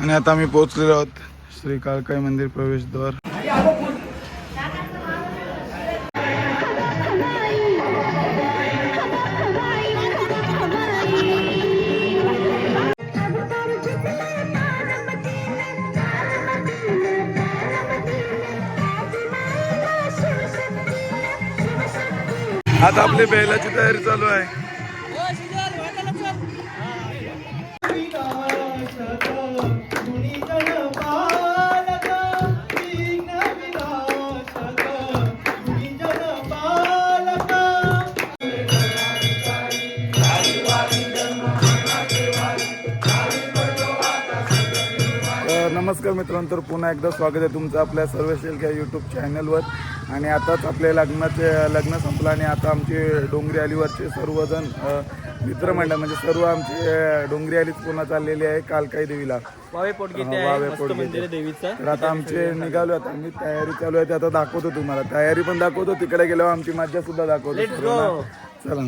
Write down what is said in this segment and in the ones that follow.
आणि आता आम्ही पोहोचलेलो आहोत श्री काळकाई मंदिर प्रवेशद्वार. आता आपली बैलाची तयारी चालू आहे. मित्रांनो तर पुन्हा एकदा स्वागत आहे तुमचं आपल्या सर्वशील या यूट्यूब चॅनलवर आणि आताच आपल्या लग्नाचे लग्न संपलं आणि आता आमचे डोंगरी अलीवरचे सर्वजण मित्रमंडळ म्हणजे सर्व आमचे डोंगरी अलीच पुन्हा चाललेली आहे कालकाई देवीला. वावे देवीचं. तर आता आमचे निघालो आता आम्ही तयारी चालू आहे ते आता दाखवतो तुम्हाला. तयारी पण दाखवतो तिकडे गेल्यावर आमची मज्जा सुद्धा दाखवतो. चला.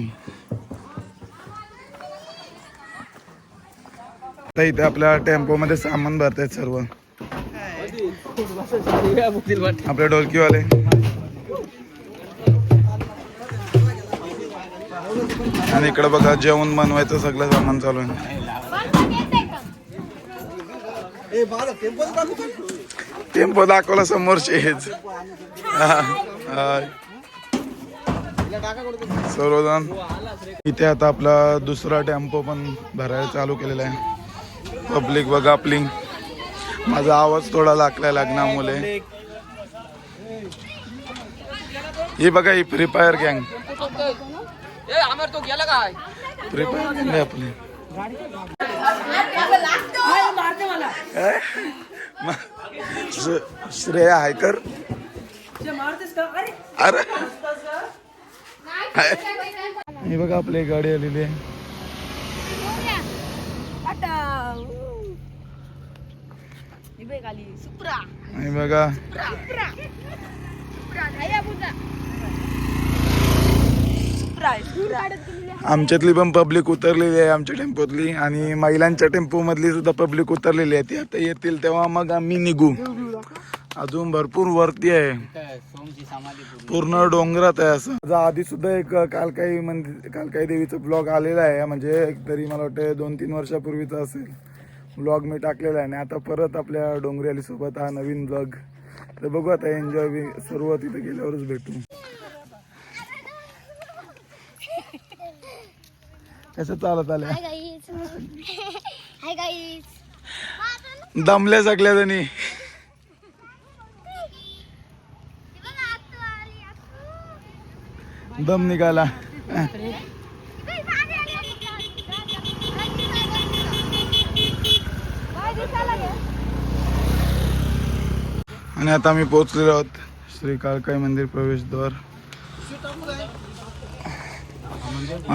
आता इथे आपल्या टेम्पो मध्ये सामान भरतायत सर्व. आपले डोलकीवाले. आणि इकडे बघा जेवण बनवायचं सगळं सामान चालू आहे. टेम्पो दाखवला समोरचे. हेच सर्वजण. इथे आता आपला दुसरा टेम्पो पण भरायला चालू केलेला आहे. पब्लिक बघा आपली. माझा आवाज थोडा लागलाय लग्नामुळे. ही बघा ही फ्री फायर गँग फ्री फायर गँग आहे आपली. श्रेया हायकर? अरे! ही बघा आपली गाडी आलेली आहे. सुप्रा. आणि बघा. सुप्रा. सुप्रा. सुप्रा. आमच्यातली पण पब्लिक उतरलेली आहे आमच्या टेम्पोतली आणि महिलांच्या टेम्पो मधली सुद्धा पब्लिक उतरलेली आहे. ती आता येतील तेव्हा मग आम्ही निघू. अजून भरपूर वरती आहे. पूर्ण डोंगरात आहे असं. आधी सुद्धा एक कालकाई मंदिर कालकाई देवीचा ब्लॉग आलेला आहे. म्हणजे एक तरी मला वाटतं दोन तीन वर्षापूर्वीचा असेल. ब्लॉग मी टाकलेला आहे आणि आता परत आपल्या डोंगरी सोबत हा नवीन ब्लॉग तर बघू आता एन्जॉय सर्व तिथे गेल्यावरच भेटू. कसं चालत गाईज दमल्या सगळ्या जणी. दम निघाला. आणि आता आम्ही पोहोचलेलो आहोत श्री काळकाई मंदिर प्रवेशद्वार.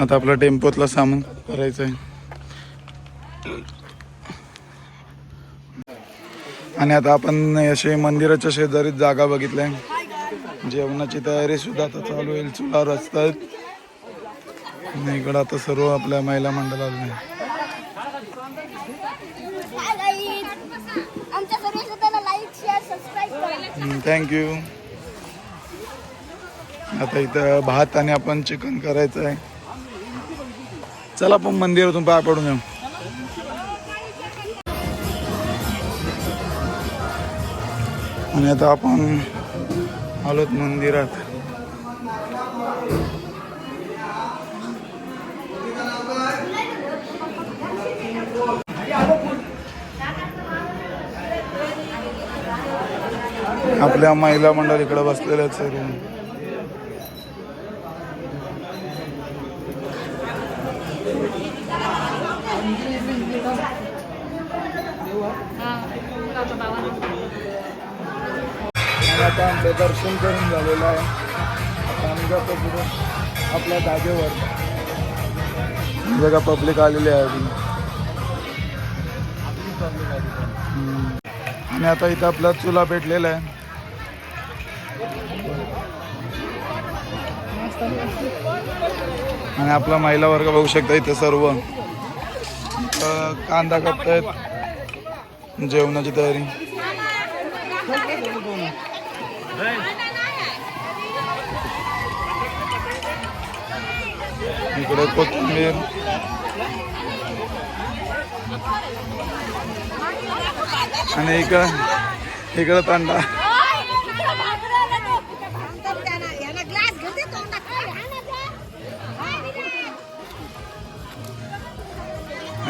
आता आपला टेम्पोतला सामान करायचं आहे आणि आता आपण असे मंदिराच्या शेजारीच जागा बघितल्या. जेवणाची तयारी सुद्धा आता चालू होईल चुला रचतात. आणि इकडं आता सर्व आपल्या महिला मंडळाला आले हाय गाईज आमच्या सर्व श्रोत्यांना लाईक शेअर सबस्क्राईब करा थँक्यू आता इथं भात आणि आपण चिकन करायचं आहे. चला आपण मंदिरातून पाय पडून येऊ. आणि आता आपण आलोत मंदिरात. आपल्या महिला मंडळ इकडे बसलेल्या आहेत सर्व आणि आता आमचं दर्शन करून झालेलं आहे. आता आम्ही जातो पुढे आपल्या जागेवर. बघा पब्लिक आलेली आहे अजून. आणि आता इथं आपला चुला पेटलेला आहे. आणि आपला महिला वर्ग बघू शकता इथे सर्व. कांदा कापतायत. जेवणाची तयारी. इकडे कोथिंबीर. आणि इकडं इकडं तांडा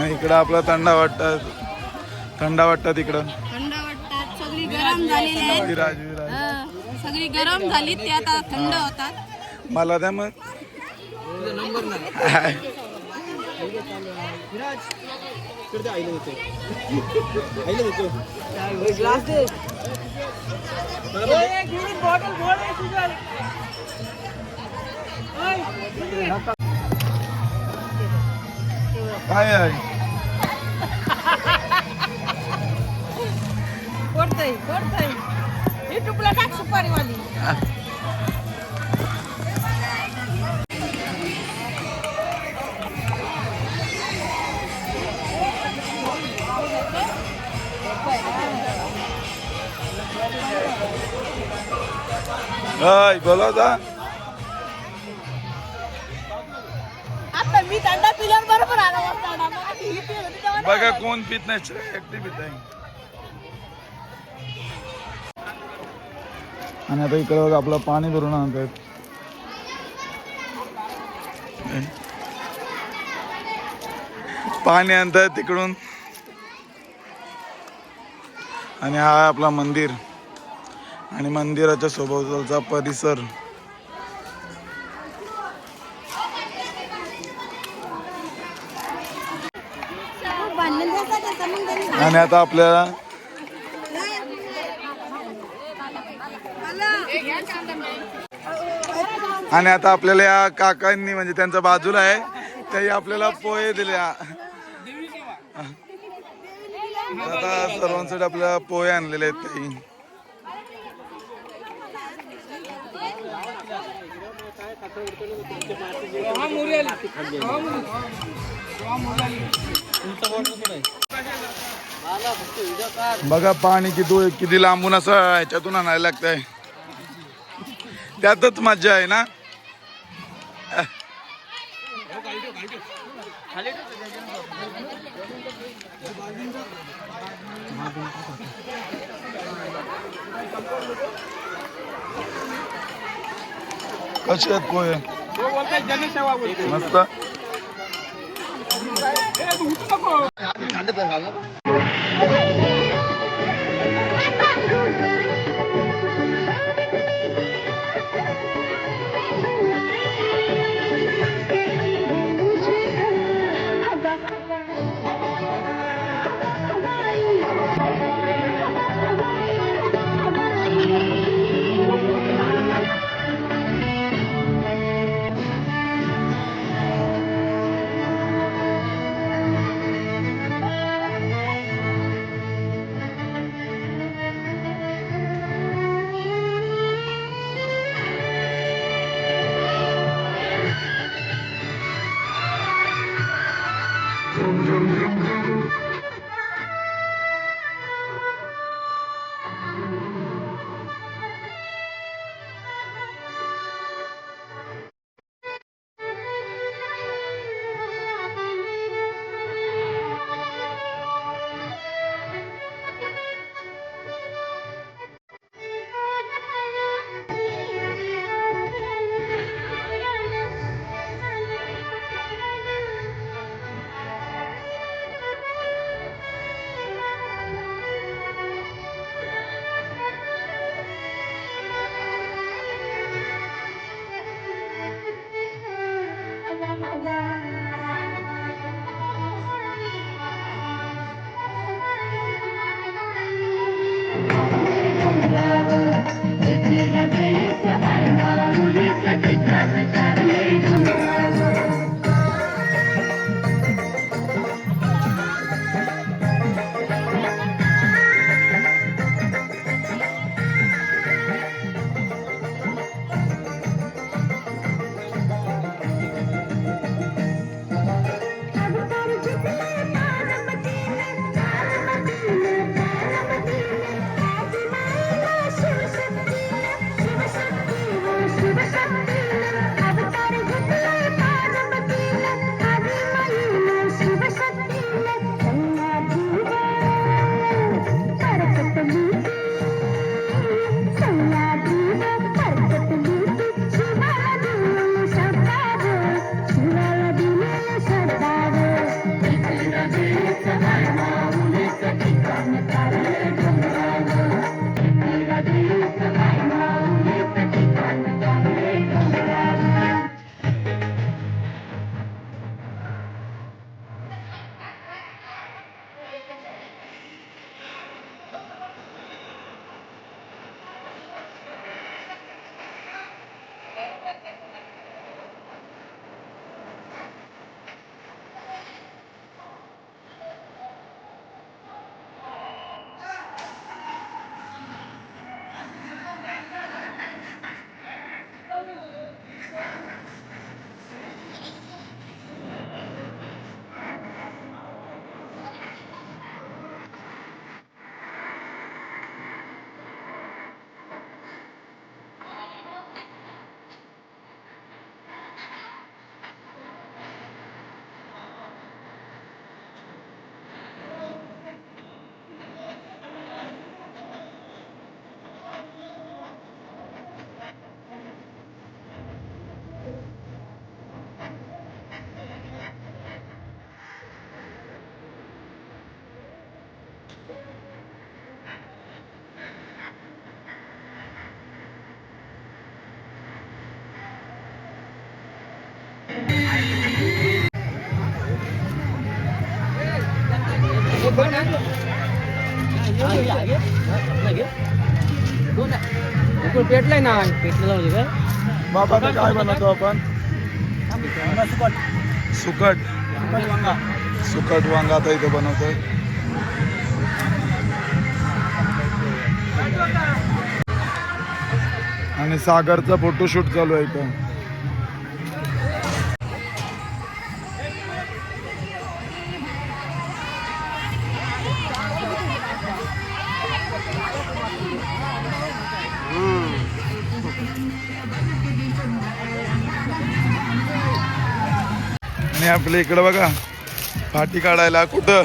इकडं आपला थंडा वाटतात. थंडा वाटतात इकडं. थंड वाटतात. सगळी गरम झालेली आहेत. विराज विराज. हं, सगळी गरम झाली ते आता थंड होतात. मला द्या मग. काय आहे कोणतंही कोणतंही युट्यूबला टाक सुपारीवाली हाय बोला होता आता बघा. कोण पित नाही एकटी पित आहे. आणि आता इकडे बघा आपलं पाणी भरून आणतात पाणी आणतात तिकडून. आणि हा आपला मंदिर. आणि मंदिराच्या सोबतचा परिसर भांडण झालं त्याचं मग त्यांनी आणि आता आपल्याला आणि आता आपल्याला या काकांनी म्हणजे त्यांच्या बाजूला आहे त्याही आपल्याला पोहे दिले. आता सर्वांसाठी आपल्याला पोहे आणलेले आहेत काही बघा पाणी किती किती लांबून असं ह्याच्यातून आणायला लागतंय. त्यातच मज्जा आहे ना? कसे आहेत कोय मस्त. पेटलाय ना पेटलं जाऊ काय बाबा काय बनवतो आपण? सुकट. सुकट वांगा आता इथे बनवतोय. आणि सागरचा फोटोशूट चालू आहे इथं. आणि आपल्या इकडं बघा पाठी काढायला कुठं?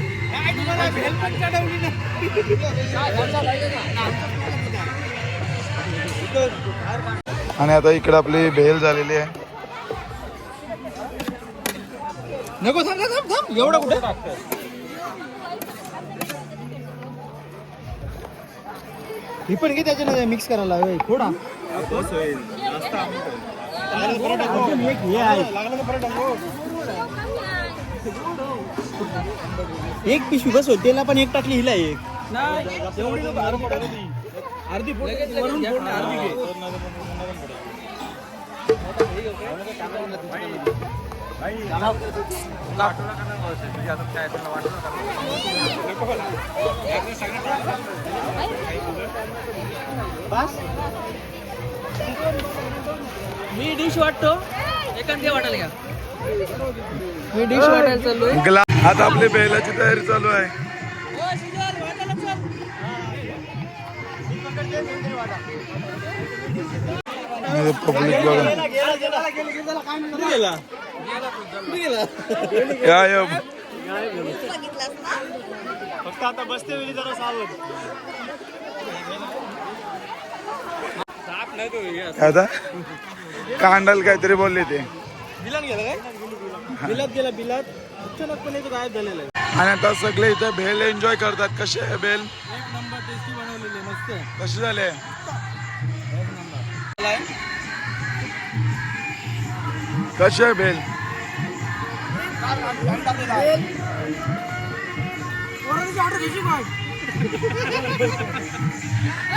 आणि आता इकडे आपली भेल झालेली आहे. नको थांब थांब थांब एवढा कुठे? ही पण घे त्याच्यामध्ये मिक्स करायला थोडा. अजून एक पिशवी बस होती त्याला पण एक टाकली हिला एक. अर्धी. मी डिश वाटतो. एखाद वाटायला घ्या. मी डिश वाटायला चाललोय. ग्ला आता आपली बेलाची तयारी चालू आहे. पब्लिक बघा या या. फक्त आता बसते वेळी जरा सावध. काय आता कांडल काहीतरी बोलले ते. बिलात गेला काय? बिलात गेला बिलात. अचानक पण इथं गायब झालेला आहे. आणि आता सगळे इथे भेल एन्जॉय करतात. कसे आहे भेल? एक नंबर टेस्टी बनवलेले मस्त कसे झाले? कसे आहे भेल?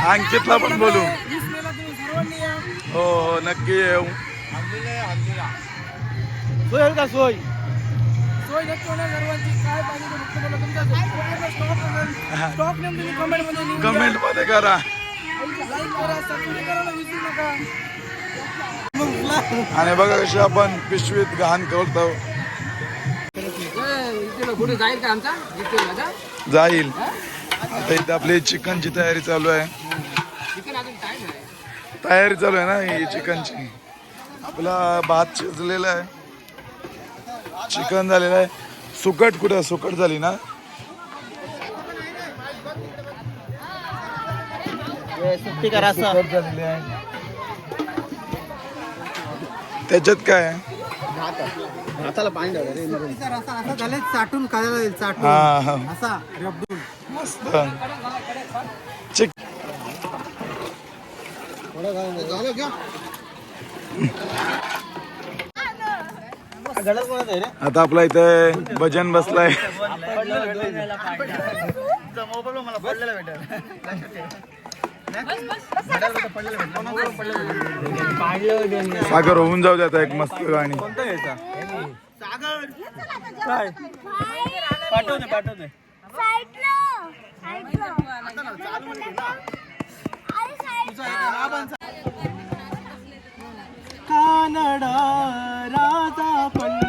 अंकितला पण बोलू. हो हो नक्की येऊ. सोय होईल का? सोय. सोय नक्की होणार सर्वांची काय पाहिजे ते फक्त बोला तुमचा स्टॉक स्टॉक नेम तुम्ही कमेंट कमेंटमध्ये करा. लाईक करा सबस्क्राईब करायला विसरू नका. आणि बघा कशी आपण पिशवीत घाण करतो. इथे कुठे जाईल का आमचा? जिथे माझा जाईल. आता इथे आपली चिकनची तयारी चालू आहे. चिकन अजून काय नाही तयारी चालू आहे ना ही चिकनची. आपला भात शिजलेला आहे. चिकन झालेलं आहे. सुकट कुठं? सुकट झाली ना? सुकट झालेली आहे. त्याच्यात काय? आहे असा झालं चाटून खायला येईल चाटून. हा हा असा रबडून. मस्त. चिक झालं का आता आपला इथे भजन बसलाय. सागर होऊन जाऊ द्या एक मस्त गाणी. काय? पाठवते कानडा राजा पण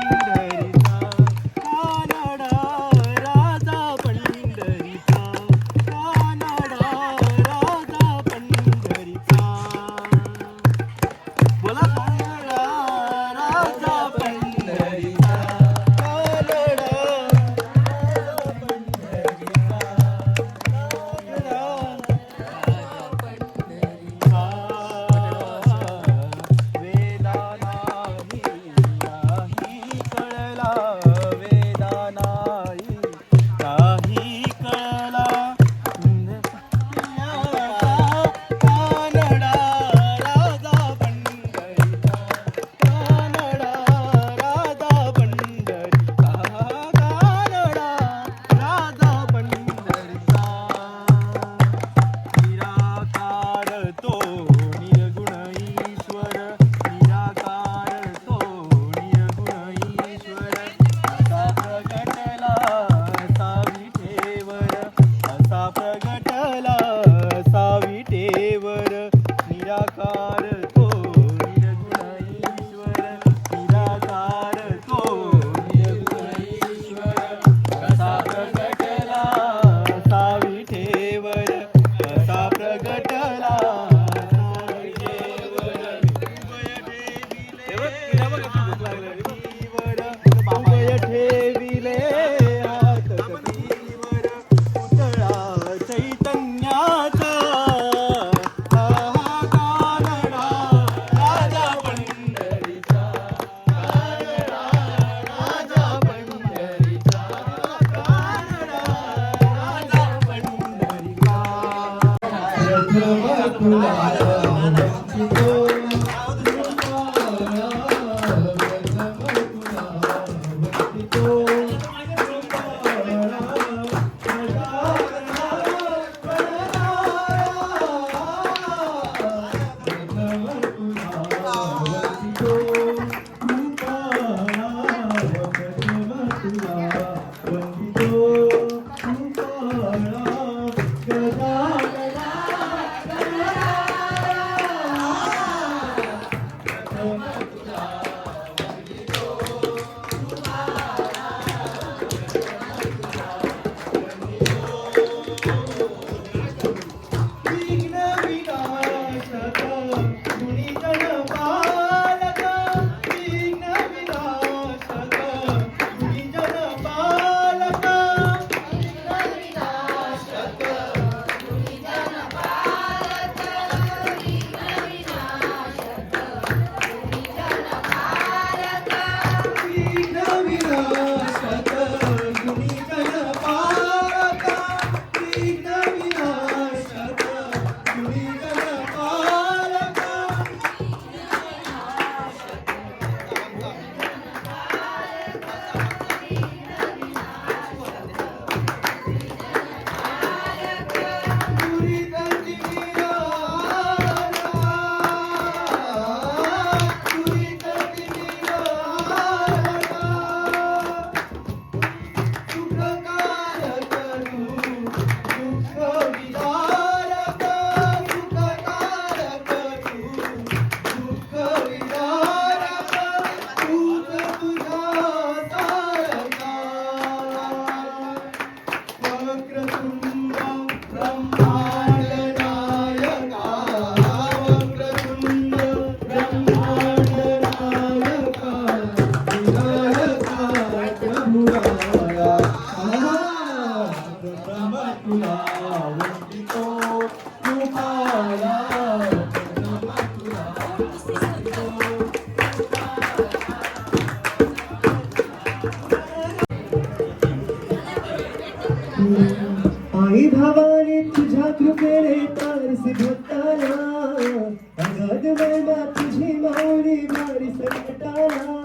मैं तुझे मारी मारी से मिटाना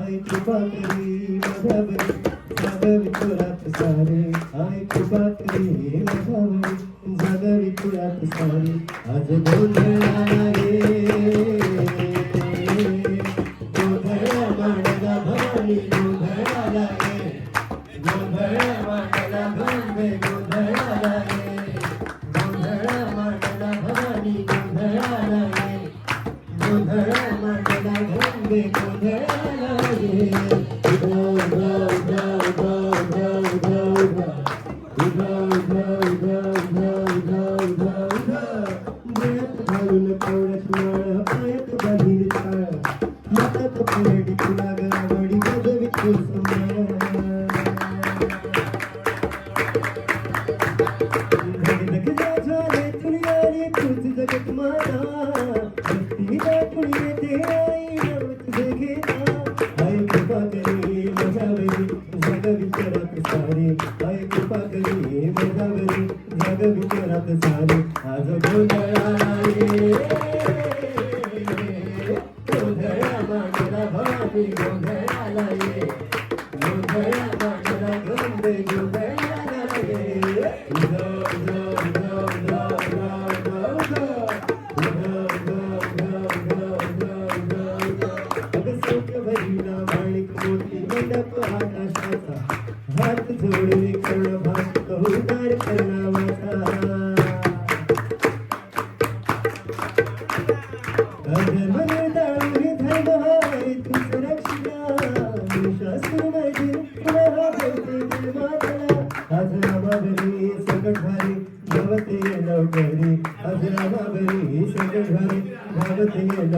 आई कृपा तेरी मदद मदद पूरा सारे आई कृपा तेरी मदद मदद पूरा सारे आज बोल रहा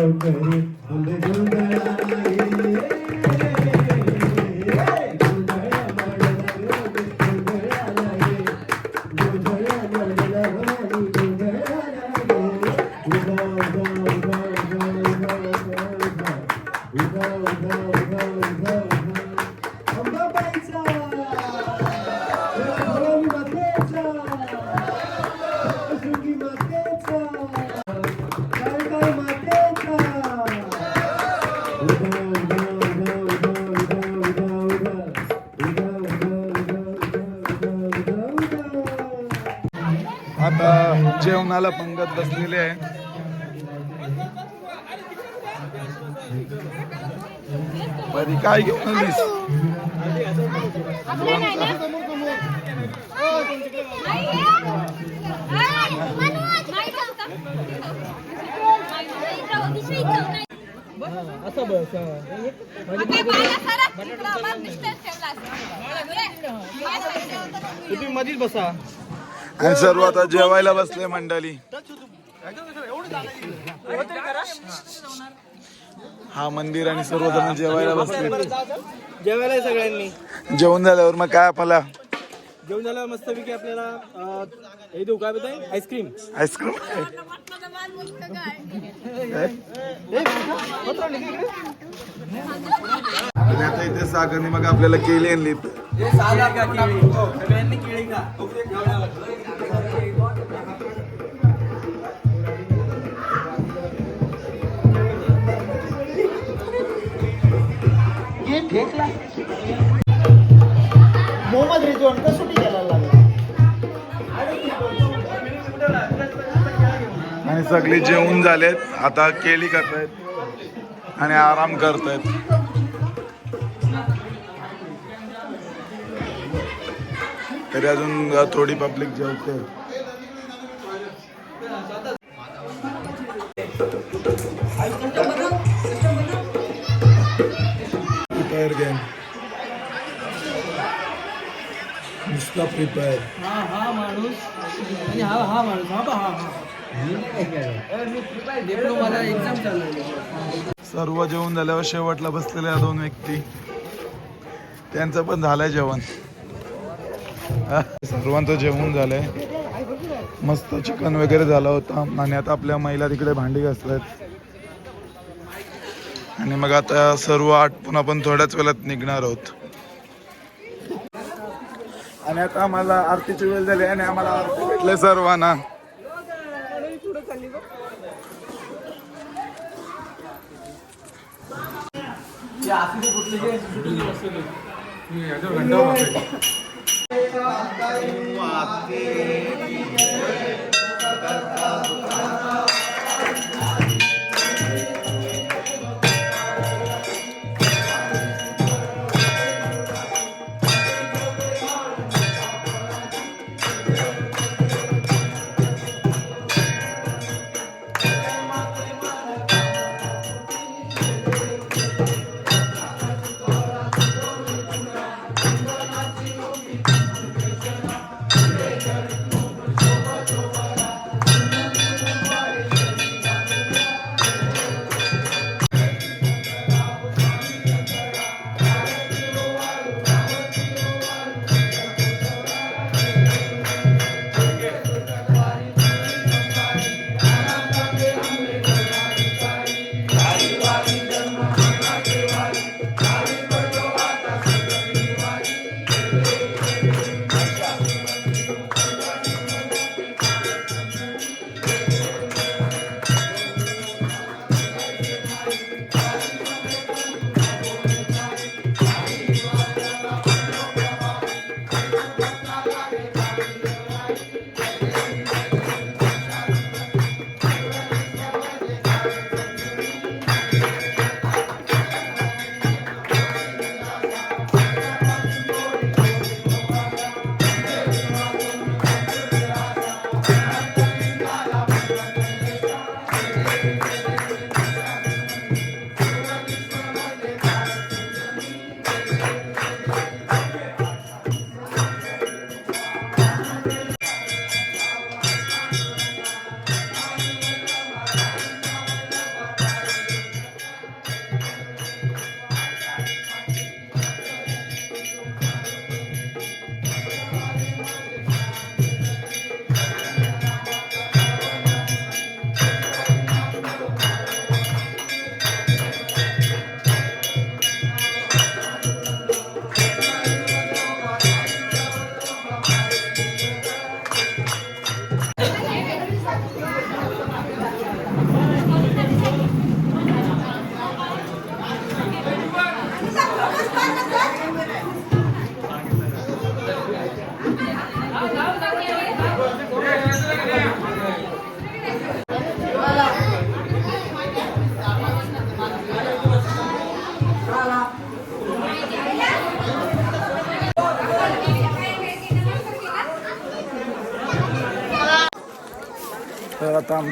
Okay. काय घेऊन आलीस? असं बस तुम्ही मधीच बसा. आणि सर्व आता जेवायला बसले मंडळी. हा मंदिर आणि सर्वजण जेवायला बसले. जेवायला आहे सगळ्यांनी. जेवण झाल्यावर मग काय आपल्याला? जेवण झाल्यावर मस्तपैकी आपल्याला अं, हे देऊ काय बताय आईस्क्रीम. आईस्क्रीम? आणि आता इथे सागरने मग आपल्याला केली आणली सगळ्यांनी केळी खा. मोहम्मद रिजवान का सुटी आणि सगळे जेवून झालेत. आता केली करतायत आणि आराम करतायत. तरी अजून थोडी पब्लिक जेवते. प्रिपेअर हा हा माणूस. आणि हा हा माणूस. हा बा हा हा. डिप्लोमाला एक्झाम चालू आहे. सर्व जेवण झाल्यावर शेवटला बसलेल्या दोन व्यक्ती. त्यांचं पण झालंय जेवण. सर्वांचं जेवण झालंय. मस्त चिकन वगैरे झालं होतं. आणि आता आपल्या महिला तिकडे भांडी घासतायत आणि मग आता सर्व आटपून आपण थोड्याच वेळात निघणार आहोत. आणि आता आम्हाला आरतीची वेळ झाली आणि आम्हाला आरती भेटले. सर्वांना.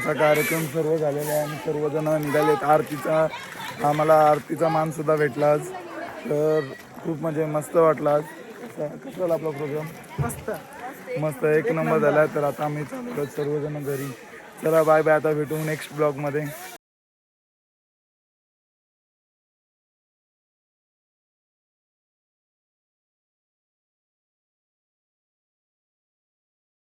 आमचा कार्यक्रम सर्व झालेला आहे आणि सर्वजण निघालेत. आरतीचा आम्हाला आरतीचा मान सुद्धा भेटला आज. तर खूप म्हणजे मस्त वाटला आज. कसा कसा झाला आपला प्रोग्राम मस्त. मस्त एक नंबर झाला. तर आता आम्ही सर्वजण घरी. चला बाय बाय आता भेटू नेक्स्ट ब्लॉगमध्ये